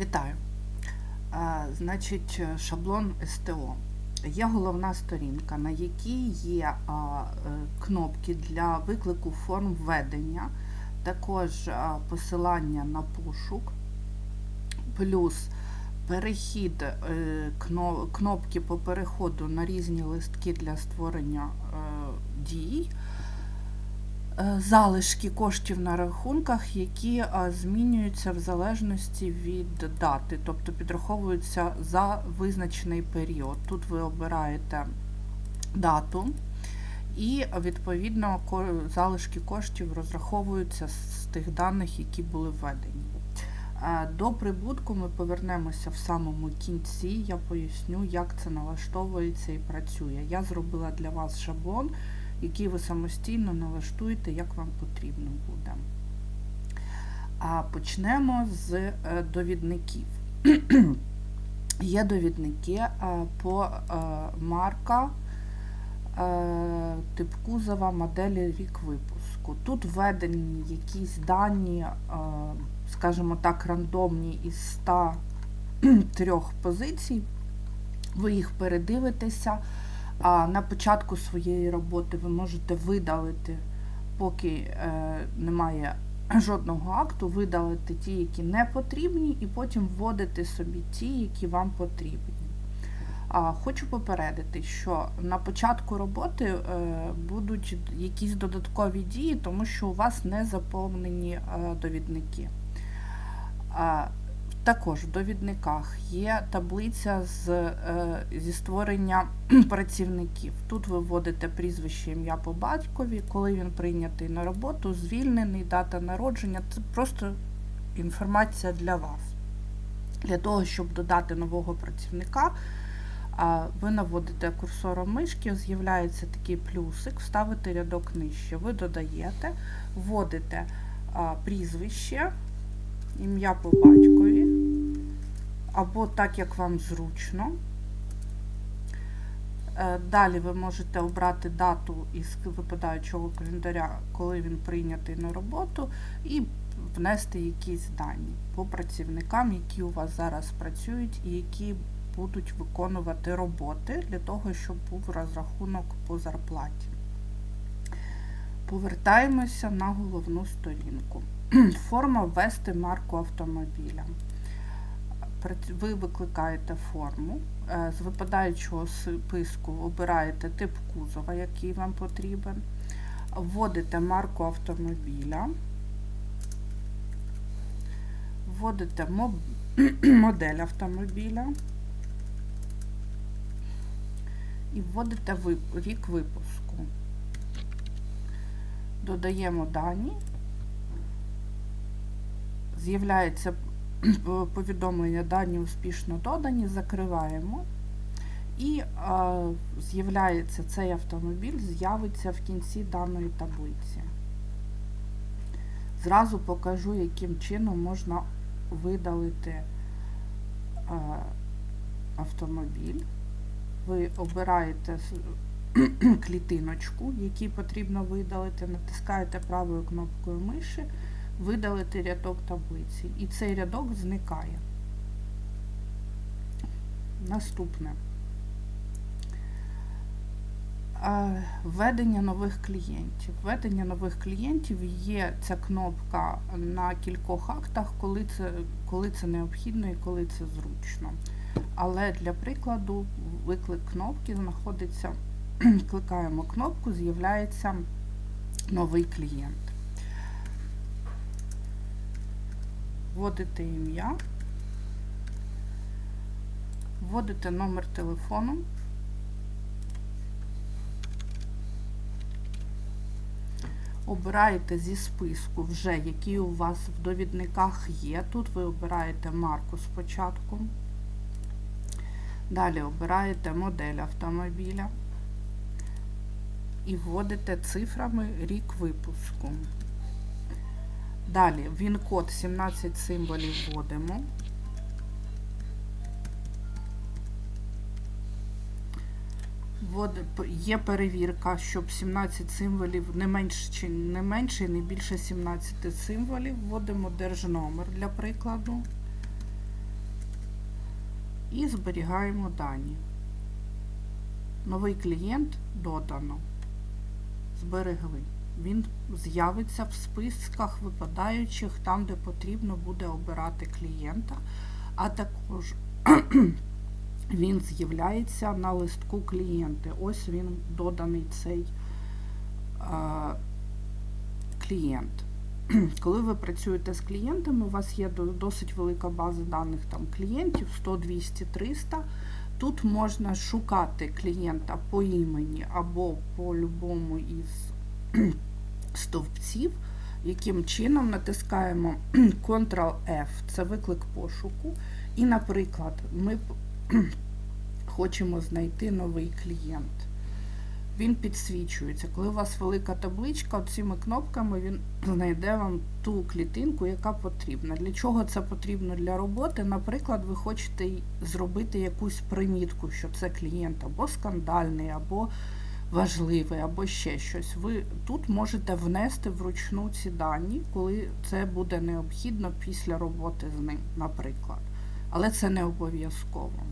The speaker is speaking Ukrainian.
Вітаю. А, Значить, шаблон СТО. Є головна сторінка, на якій є а, е, кнопки для виклику форм введення, також а, посилання на пошук, плюс перехід е, кно- кнопки по переходу на різні листки для створення е, дій. Е, залишки коштів на рахунках, які е, змінюються в залежності від дати, тобто підраховуються за визначений період. Тут ви обираєте дату, і відповідно залишки коштів розраховуються з тих даних, які були введені. Е, До прибутку ми повернемося в самому кінці. Я поясню, як це налаштовується і працює. Я зробила для вас шаблон який ви самостійно налаштуєте, як вам потрібно буде. А почнемо з е, довідників. Є довідники е, по е, марка тип кузова моделі рік випуску. Тут введені якісь дані, скажімо так, рандомні із 103 позицій. Ви їх передивитеся. А на початку своєї роботи ви можете видалити, поки е, немає жодного акту, видалити ті, які не потрібні, і потім вводити собі ті, які вам потрібні. А, хочу попередити, що на початку роботи е, будуть якісь додаткові дії, тому що у вас не заповнені е, довідники. Також в довідниках є таблиця з, е, зі створення працівників. Тут ви вводите прізвище ім'я по батькові, коли він прийнятий на роботу, звільнений, дата народження. Це просто інформація для вас. Для того, щоб додати нового працівника, ви наводите курсором мишки, з'являється такий плюсик, ставите рядок нижче. Ви додаєте, вводите прізвище ім'я по батькові, або так, як вам зручно. Е, Далі ви можете обрати дату із випадаючого календаря, коли він прийнятий на роботу, і внести якісь дані по працівникам, які у вас зараз працюють і які будуть виконувати роботи для того, щоб був розрахунок по зарплаті. Повертаємося на головну сторінку. Форма ввести марку автомобіля. Ви викликаєте форму. е, З випадаючого списку обираєте тип кузова, який вам потрібен. Вводите марку автомобіля. Вводите модель автомобіля. І вводите рік випуску. Додаємо дані з'являється повідомлення дані успішно додані, закриваємо. І е, з'являється цей автомобіль, з'явиться в кінці даної таблиці. Зразу покажу, яким чином можна видалити е, автомобіль. Ви обираєте клітиночку, який потрібно видалити, натискаєте правою кнопкою миші видалити рядок таблиці. І цей рядок зникає. Наступне. Введення нових клієнтів. Введення нових клієнтів є ця кнопка на кількох актах, коли це, коли це необхідно і коли це зручно. Але для прикладу, виклик кнопки знаходиться, кликаємо кнопку, з'являється новий клієнт. Вводите ім'я, вводите номер телефону, обираєте зі списку вже, які у вас в довідниках є. Тут ви обираєте марку спочатку. Далі обираєте модель автомобіля і вводите цифрами рік випуску. Далі він код 17 символів вводимо. Є перевірка, щоб 17 символів не менше, не менше, і не більше 17 символів. Вводимо держномер для прикладу. і зберігаємо дані. Новий клієнт додано. Зберегли. Він з'явиться в списках випадаючих там, де потрібно буде обирати клієнта, а також він з'являється на листку клієнти. Ось він доданий цей а, клієнт. Коли ви працюєте з клієнтами, у вас є досить велика база даних там клієнтів 100, 200, 300. Тут можна шукати клієнта по імені або по любому із стовпців, яким чином натискаємо Ctrl-F, це виклик пошуку. І, наприклад, ми хочемо знайти новий клієнт. Він підсвічується. Коли у вас велика табличка, цими кнопками він знайде вам ту клітинку, яка потрібна. Для чого це потрібно для роботи? Наприклад, ви хочете зробити якусь примітку, що це клієнт або скандальний, або важливий, або ще щось. Ви тут можете внести вручну ці дані, коли це буде необхідно після роботи з ним, наприклад. Але це не обов'язково.